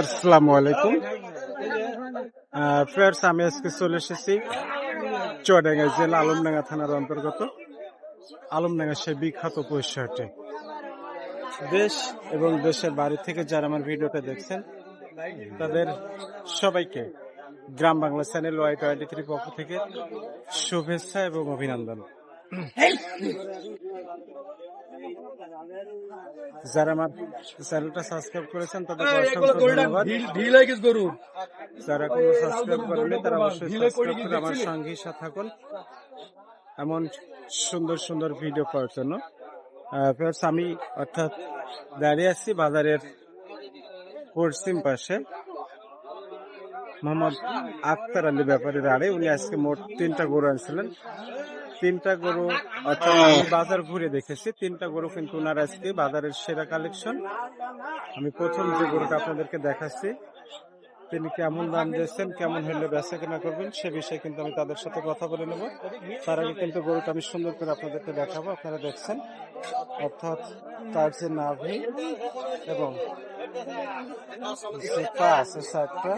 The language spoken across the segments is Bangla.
আসসালামু আলাইকুম। ফ্রেন্ডস আমি আজকে চলে এসেছি চুয়াডাঙ্গা জেলা আলমডাঙ্গা থানার অন্তর্গত। আলমডাঙ্গা সে বিখ্যাত পৈশাটে দেশ এবং দেশের বাড়ি থেকে যারা আমার ভিডিওটা দেখছেন, তাদের সবাইকে Gram Bangla channel Y twenty three পক্ষ থেকে শুভেচ্ছা এবং অভিনন্দন। যারা আমার চ্যানেলটা সাবস্ক্রাইব করেছেন তাদের অসংখ্য ধন্যবাদ। যারা কোনো সাবস্ক্রাইব করেনি তারা অবশ্যই সাবস্ক্রাইব করে আমার সঙ্গী থাকুন। এমন সুন্দর সুন্দর ভিডিও পাওয়ার জন্য। friends, আমি অর্থাৎ দাঁড়িয়ে আছি বাজারের পশ্চিম পাশে। মোহাম্মদ আক্তার আলী ব্যাপারীর আড়ে। উনি আজকে মোট তিনটা গরু আনছিলেন। তিনটা গরু অর্থাৎ আমি বাজার ঘুরে দেখেছি। তিনটা গরু কিন্তু ওনার আজকে বাজারের সেরা কালেকশন আমি প্রথম যে গরুটা আপনাদেরকে দেখাচ্ছি তিনি কেমন দাম দিয়েছেন, কেমন হলে বেচা কেনা করবেন, সে বিষয়ে কিন্তু আমি তাদের সাথে কথা বলে নেব। তার আগে কিন্তু গরুটা আমি সুন্দর করে আপনাদেরকে দেখাবো, আপনারা দেখছেন। অর্থাৎ তার যে নাভি এবং যে পা আছে সাতটা,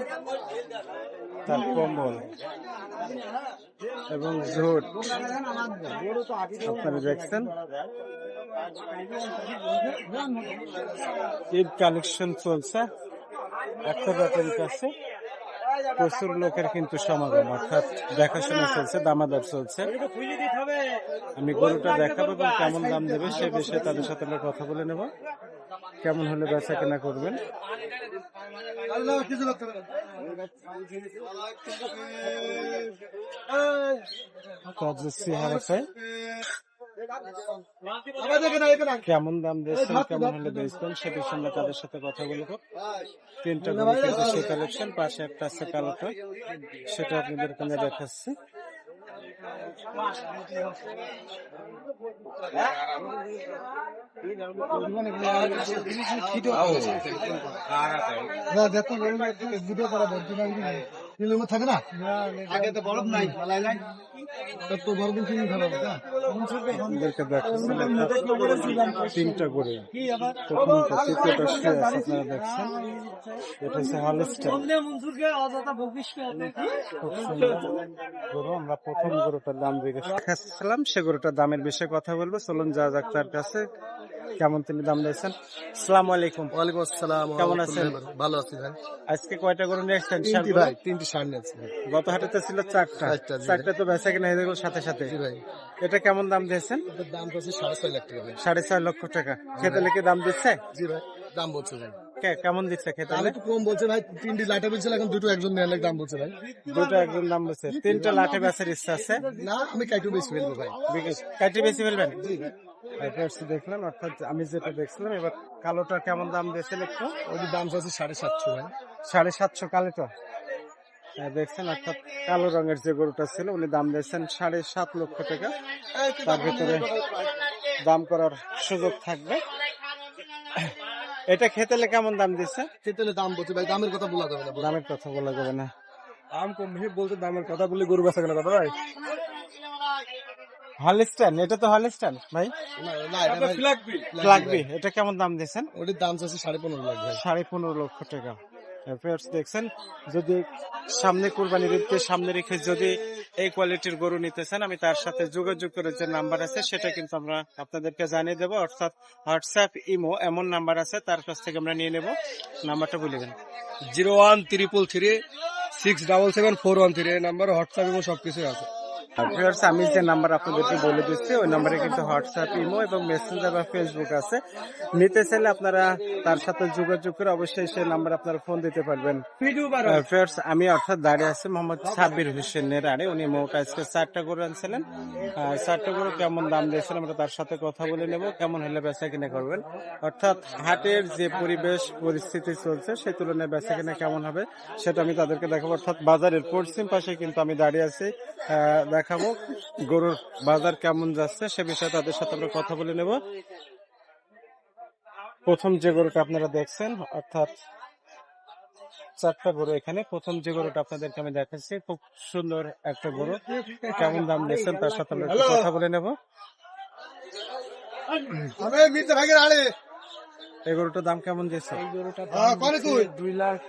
তার কম্বল এবং ঝোট আপনারা দেখছেন? ঈদ কালেকশন চলছে। একটা ব্যাপারীর কাছে প্রচুর লোকের কিন্তু সমাগম, অর্থাৎ দেখাশোনা চলছে, দামাদার চলছে। আমি গরুটা দেখাবো এবং কেমন দাম দেবে সে বিষয়ে তাদের সাথে আমরা কথা বলে নেব। কেমন হলে বেচা কেনা করবেন? তার যে চেহারা কেমন দাম দিয়েছেন কেমন হলে বেচবেন সে সঙ্গে তাদের সাথে কথা বলব। তিনটা গরু কালেকশন পাশে একটা আছে কালোটা। সেটা আপনাদের এখানে দেখাচ্ছি। থাকে না? আগে তো বরফ নাই। তো তিনটা করে। আপনারা দেখছেন। এটা হচ্ছে হলস্টার গরু আমরা প্রথম গরুটার দাম দেখাচ্ছিলাম সে গরুটার দামের বিষয়ে কথা বলব। চলুন যা যাক তার কাছে। কেমন তিনি দাম দিয়েছেন? সালাম আলাইকুম। ওয়ালাইকুম আসসালাম কেমন আছেন? ভালো আছি ভাই। আজকে কয়টা গরু নিয়ে এসছেন তিনটি ভাই তিনটি সামনে আছে গত হাটেতে ছিল চারটা। চারটা, তো বেচা কিনা হয়ে গেল সাথে সাথে। ভাই। এটা কেমন দাম দিয়েছেন? দাম হচ্ছে সাড়ে ছয় লাখ টাকা সাড়ে ছয় লক্ষ টাকা। খেতে লেগে দাম দিচ্ছে? জি ভাই দাম বলছে ভাই। কেমন দিচ্ছে খেতে আমি একটু কম বলছে ভাই তিনটি লাঠে বলছিল এখন দুটো একজন নেওয়ার দাম বলছে ভাই। দুটো একজন দাম বলছে। তিনটা লাঠে বেচার ইচ্ছা আছে? না আমি কাইটু বেশি ফেলব ভাই। কাটি বেশি ফেলবেন? জি দেখলাম অর্থাৎ আমি যেটা দেখছিলাম এবার কালোটা কেমন দাম দিয়েছেন একটু? ওটির দাম হচ্ছে সাড়ে সাতশো ভাই। সাড়ে সাতশো কালোটা? হ্যাঁ, দেখছেন অর্থাৎ কালো রঙের যে গরুটা ছিল উনি দাম দিয়েছেন সাড়ে সাত লক্ষ টাকা। তার ভিতরে দাম করার সুযোগ থাকবে। এটা খেতেলে কেমন দাম দিচ্ছে তেতলে দাম বলছে ভাই দামের কথা বলা যাবে না দামের কথা বলা যাবে না। দাম কম বেশি বলতে দামের কথা বলে গরু বেচা কেনা কথা ভাই। হলিস্টান এটা তো হলিস্টান ভাই? না না এটা ভাই লাগবে এটা কেমন দাম দিয়েছেন? ওটির দাম হচ্ছে সাড়ে পনেরো লাখ সাড়ে পনেরো লক্ষ টাকা। Friends, দেখছেন যদি সামনে কোরবানির ঈদকে সামনে রেখে যদি এই কোয়ালিটির গরু নিতে চান আমি তার সাথে যোগাযোগ করে যে নাম্বার আছে সেটা কিন্তু আমরা আপনাদেরকে জানিয়ে দেবো। অর্থাৎ হোয়াটসঅ্যাপ ইমো এমন নাম্বার আছে তার কাছ থেকে আমরা নিয়ে নেব। নাম্বারটা বলে দেন। Zero one triple three six double seven four one three এই নাম্বার হোয়াটসঅ্যাপ সবকিছু আছে। ভিউয়ার্স আমি যে নাম্বার আপনাদেরকে বলে দিচ্ছি ওই নাম্বারে কিন্তু হোয়াটসঅ্যাপ ইমো এবং মেসেঞ্জার বা ফেসবুক আছে। নিতে চাইলে আপনারা তার সাথে যোগাযোগ করে অবশ্যই সেই নাম্বার আপনারা ফোন দিতে পারবেন। ভিউয়ার্স আমি অর্থাৎ দাঁড়িয়ে আছি মোহাম্মদ সাব্বির হোসেনের আরে উনি মোট আজকে চারটা গরু আনছিলেন। চারটা গরু কেমন দাম দিয়েছিলেন আমরা তার সাথে কথা বলে নেব কেমন হলে বেচা কিনা করবেন। অর্থাৎ হাটের যে পরিবেশ পরিস্থিতি চলছে সেই তুলনায় বেচা কিনা কেমন হবে সেটা আমি তাদেরকে দেখাবো। অর্থাৎ বাজারের পশ্চিম পাশে কিন্তু আমি দাঁড়িয়ে আছি। আহ, দেখাবো গরুর বাজার কেমন যাচ্ছে সে বিষয়ে তাদের সাথে আমরা কথা বলে নেব। প্রথম যে গরুটা আপনারা দেখছেন অর্থাৎ চারটা গরু এখানে প্রথম যে গরুটা আপনাদেরকে আমি দেখাচ্ছি খুব সুন্দর একটা গরু। কেমন দাম দিচ্ছেন তার সাথে আমরা কথা বলে নেব। এই গরুটার দাম কেমন দিয়েছে? এই গরুটা হ্যাঁ। দুই লাখ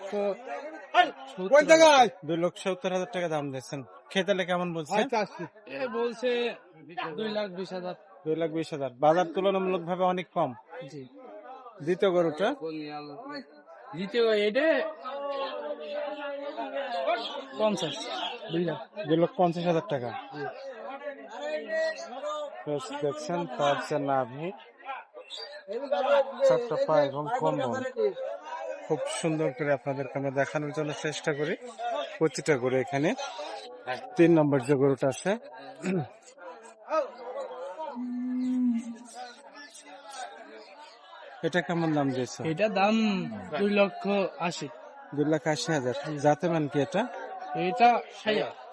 দুই লক্ষ সত্তর হাজার টাকা দাম দিয়েছেন। খেতালে কেমন বলছে? বলছে দুই লাখ বিশ হাজার। দুই লাখ বিশ হাজার। বাজার তুলনামূলক ভাবে অনেক কম। জি। দ্বিতীয় গরুটা? দ্বিতীয় এটা পঞ্চাশ দুই লাখ। দুই লক্ষ পঞ্চাশ হাজার টাকা। দেখছেন তার যে নাভি চারটা পা এবং কম্বল খুব সুন্দর করে আপনাদেরকে আমরা দেখানোর জন্য চেষ্টা করি। প্রতিটা গরু এখানে। তিন নম্বর যে গরুটা আছে। এটা কেমন দাম দিয়েছে? এটা দাম দুই লক্ষ আশি। দুই লাখ আশি হাজার। যাতে মান কি এটা? এটা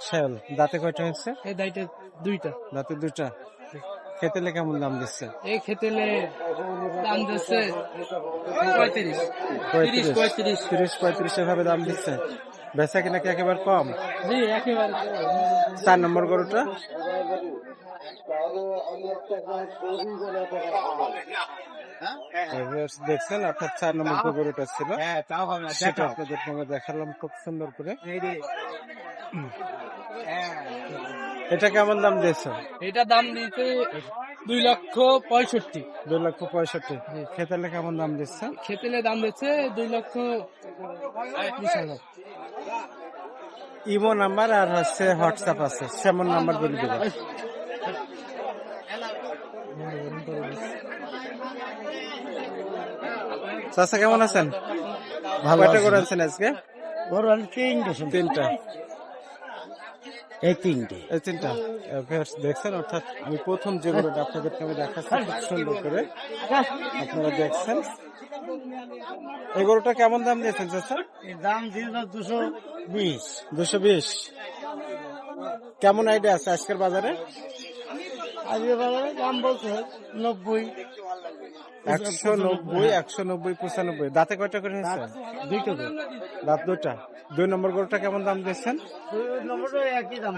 শ্যাল। দাঁতে কয়টা হয়েছে? এই দাইটা দুইটা। দাঁতে দুটা খেতেলে কেমন দাম দিচ্ছে? এই খেতেলে দাম দিচ্ছে পঁয়ত্রিশ। তিরিশ পঁয়ত্রিশ। তিরিশ পঁয়ত্রিশ এভাবে দাম দিচ্ছে। বেচা কিনা কি একেবারে কম? জি একেবারে চার নম্বর গরুটা? দেখছেন অর্থাৎ চার নম্বর যে গরুটা ছিল সেটা আপনাদের দেখালাম খুব সুন্দর করে। এটা কেমন দাম দিয়েছে এটা দাম দিতে দুই লক্ষ পঁয়ষট্টি। দুই লক্ষ পঁয়ষট্টি। খেতালে কেমন দাম দিচ্ছে খেতেলে দাম দিচ্ছে দুই লক্ষ ইমো নাম্বার আর হচ্ছে হোয়াটসঅ্যাপ আছে সেমন নাম্বার বলে দেবেন। চাচা কেমন আছেন? ভালো। করে আছেন আজকে। তিনটা। এই তিনটে। এই তিনটা। দেখছেন? অর্থাৎ আমি প্রথম যে গরুটা আপনাদেরকে আমি দেখাচ্ছি খুব সুন্দর করে আপনারা দেখছেন। এই গরুটা কেমন দাম দিয়েছেন এর দাম দিয়েছিল দুশো বিশ। দুশো বিশ। কেমন আইডিয়া আছে আজকের বাজারে? আজকে বাজারে দাম বলছে নব্বই। একশো নব্বই একশো নব্বই পঁচানব্বই। দাঁতে কয়টা করে হয়েছে? দুইটো দাঁত দুটা দুই নম্বর গরুটা কেমন দাম দিয়েছেন? একই দাম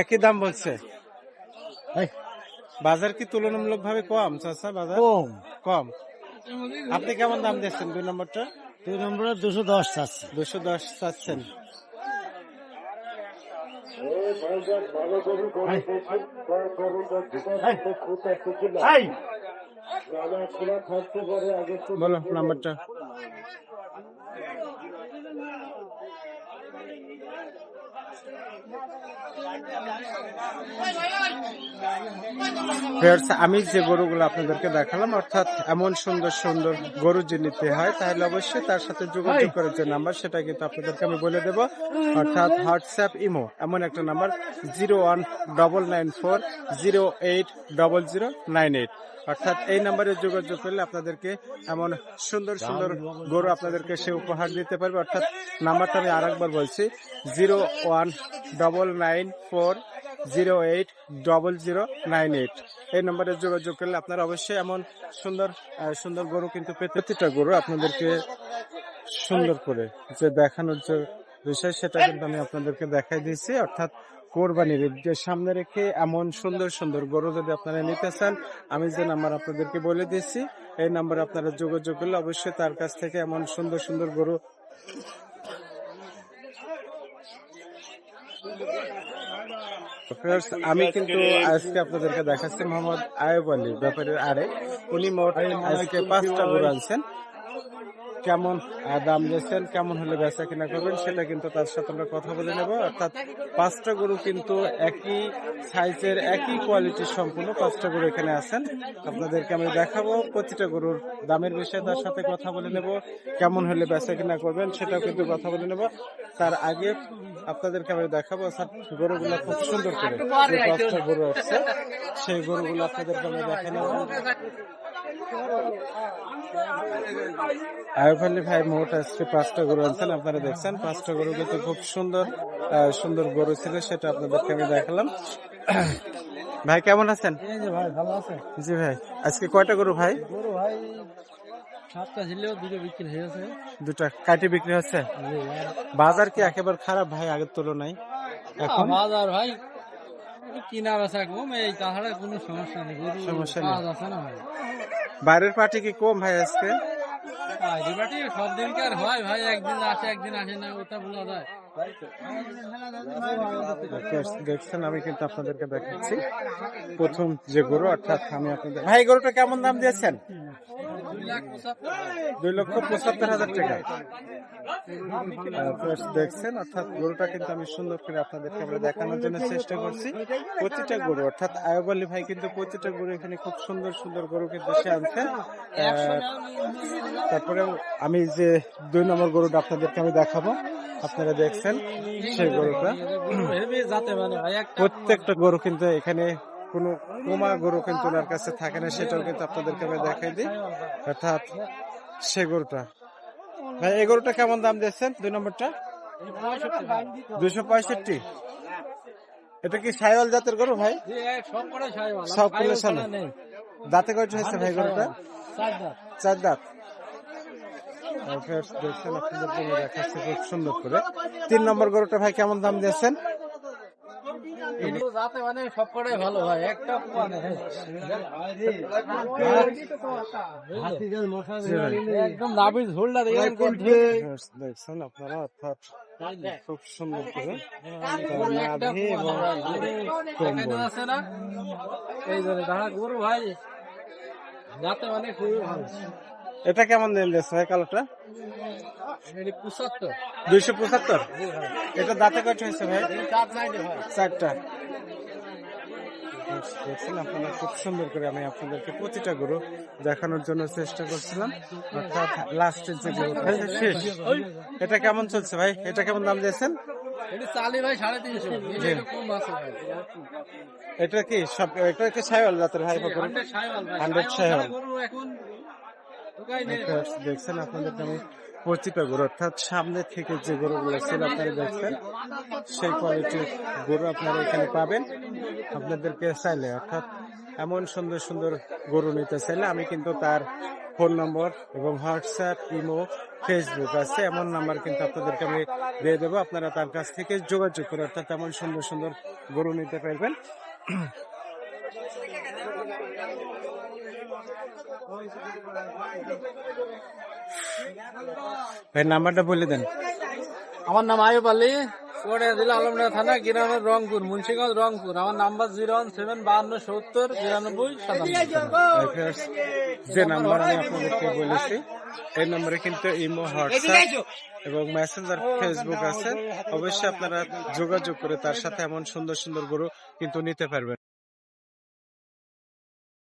একই দাম বলছে বাজার কি তুলনামূলক ভাবে কম চাচা বাজার? কম। কম। আপনি কেমন দাম দিচ্ছেন দুই নম্বরটা? দুই নম্বরে দুশো দশ চাচ্ছে। দুশো দশ চাচ্ছেন। এই, বলো নাম্বারটা আমি যে গরুগুলো আপনাদেরকে দেখালাম অর্থাৎ এমন সুন্দর সুন্দর গরু যে নিতে হয় তাহলে অবশ্যই তার সাথে যোগাযোগ করার যে নাম্বার সেটা কিন্তু আপনাদেরকে আমি বলে দেব। অর্থাৎ হোয়াটসঅ্যাপ ইমো এমন একটা number zero one double nine four zero eight double zero nine eight. অর্থাৎ এই নাম্বারে যোগাযোগ করলে আপনাদেরকে এমন সুন্দর সুন্দর গরু আপনাদেরকে সে উপহার দিতে পারবে। অর্থাৎ নাম্বারটা আমি আরেকবার বলছি zero one double nine four zero eight double zero nine eight এই নম্বরে যোগাযোগ করলে আপনারা অবশ্যই এমন সুন্দর সুন্দর গরু কিন্তু প্রতিটা গরু আপনাদেরকে সুন্দর করে যে দেখানোর যে বিষয়, সেটা কিন্তু আমি আপনাদেরকে দেখাই দিয়েছি। অর্থাৎ কোরবানির ঈদকে সামনে রেখে এমন সুন্দর সুন্দর গরু যদি আপনারা নিতে চান, আমি যে নাম্বার আপনাদেরকে বলে দিয়েছি, এই নাম্বারে আপনারা যোগাযোগ করলে অবশ্যই তার কাছ থেকে এমন সুন্দর সুন্দর গরু আমি কিন্তু আজকে আপনাদেরকে দেখাচ্ছি মোহাম্মদ আয়ব আলী। ব্যাপারের আরে উনি মোট আজকে পাঁচটা গরু আনছেন। কেমন দাম দিয়েছেন কেমন হলে বেচা কিনা করবেন সেটা কিন্তু তার সাথে আমরা কথা বলে নেব। অর্থাৎ পাঁচটা গরু কিন্তু একই সাইজের, একই কোয়ালিটির সম্পূর্ণ পাঁচটা গরু এখানে আছেন। আপনাদেরকে আমি দেখাবো প্রতিটা গরুর দামের বিষয়ে তার সাথে কথা বলে নেব, কেমন হলে বেচা কিনা করবেন সেটাও কিন্তু কথা বলে নেব। তার আগে আপনাদেরকে আমি দেখাবো গরুগুলো খুব সুন্দর করে পাঁচটা গরু আছে, সেই গরুগুলো আপনাদেরকে আমি দেখে আয়ুব ভাই মোট আজকে পাঁচটা গরু আনছেন আপনারা দেখছেন। পাঁচটা গরু কিন্তু খুব সুন্দর সুন্দর গরু ছিল সেটা আপনাদেরকে আমি দেখালাম। ভাই কেমন আছেন? জি ভাই আজকে কয়টা গরু ভাই? গরু ভাই সাতটা দুটো বিক্রি হয়েছে দুটা কাটি বিক্রি হচ্ছে? বাজার কি একেবারে খারাপ ভাই আগের তুলনায়? এখন? বাজার ভাই কিনা বেচা কম এই কোনো সমস্যা নেই। সমস্যা নেই। বাইরের পার্টি কি কম ভাই আজকে? সব দিনকে আর হয় ভাই একদিন আসে একদিন আসে না ওটা বলা যায়। দেখছেন আমি কিন্তু আপনাদেরকে দেখাচ্ছি। প্রথম যে গরু অর্থাৎ আমি আপনাদের ভাই গরুটা কেমন দাম দিয়েছেন? দুই লক্ষ পঁচাত্তর হাজার টাকা। দেখছেন অর্থাৎ গরুটা কিন্তু আমি সুন্দর করে আপনাদেরকে আমরা দেখানোর জন্য চেষ্টা করছি। প্রতিটা গরু অর্থাৎ আয়ব আলী ভাই কিন্তু প্রতিটা গরু এখানে খুব সুন্দর সুন্দর গরু কিন্তু সে আনছেন। আহ, তারপরে আমি যে দুই নম্বর গরুটা আপনাদেরকে আমি দেখাবো আপনারা দেখছেন সেই গরুটা। প্রত্যেকটা গরু কিন্তু এখানে কোনো কোমা গরু কিন্তু ওনার কাছে থাকে না সেটাও কিন্তু আপনাদেরকে আমি দেখাই দিই। অর্থাৎ সে গরুটা ভাই এই গরুটা কেমন দাম দিয়েছেন? দুই নম্বরটা? দুশো পঁয়ষট্টি। এটা কি সাইওয়াল জাতের গরু ভাই? সব করে দাঁতে কয়টা হয়েছে ভাই গরুটা? চার দাঁত। দেখছেন আপনাদের দেখাচ্ছি খুব সুন্দর করে। তিন নম্বর গরুটা ভাই কেমন দাম দিয়েছেন? এগুলো যাতে মানে ভালো হয় একটা মানে। একদম নাভি ঝোলটা দেখছেন আপনারা? অর্থাৎ খুব সুন্দর করে। নাভি এবং কম্বল। আছে না? এই জন্য গরু ভাই যাতে মানে খুবই ভালো। এটা কেমন দিন দিয়েছে ভাই কালোটা দুইশো পঁচাত্তর? এটা দাঁতে কয়টা হয়েছে ভাই? চার চারটা। দেখছেন আপনারা খুব সুন্দর করে আমি আপনাদেরকে প্রতিটা গরু দেখানোর জন্য চেষ্টা করছিলাম। অর্থাৎ লাস্টের যে শেষ। এটা কেমন চলছে ভাই? এটা কেমন দাম দিয়েছেন? এটি কি সব এটা কি সাইওয়াল জাতের ভাই? গরু হান্ড্রেড সাইওয়াল দেখছেন আপনাদের আমি প্রতিটা গরু, অর্থাৎ সামনে থেকে যে গরুগুলো ছিল, আপনারা দেখছেন, সেই কোয়ালিটির গরু আপনারা এখানে পাবেন। আপনাদেরকে চাইলে, অর্থাৎ এমন সুন্দর সুন্দর গরু নিতে চাইলে আমি কিন্তু তার ফোন নম্বর এবং হোয়াটসঅ্যাপ, ইমো, ফেসবুক আছে, এমন নাম্বার কিন্তু আপনাদেরকে আমি দিয়ে দেবো। আপনারা তার কাছ থেকে যোগাযোগ করে, অর্থাৎ এমন সুন্দর সুন্দর গরু নিতে পারবেন। ভাই নাম্বারটা বলে দেন। আমার নাম আয়ুব আলী কোটে জেলা আলমডাঙ্গা থানা গিরানোর রংপুর মুন্সিগঞ্জ রংপুর। আমার নাম্বার জিরো ওয়ান সেভেন বাহান্ন সত্তর বিরানব্বই যে নাম্বার আমি আপনাদেরকে বলেছি এই নম্বরে কিন্তু ইমো হোয়াটসঅ্যাপ এবং মেসেঞ্জার ফেসবুক আছে। অবশ্যই আপনারা যোগাযোগ করে তার সাথে এমন সুন্দর সুন্দর গরু কিন্তু নিতে পারবেন।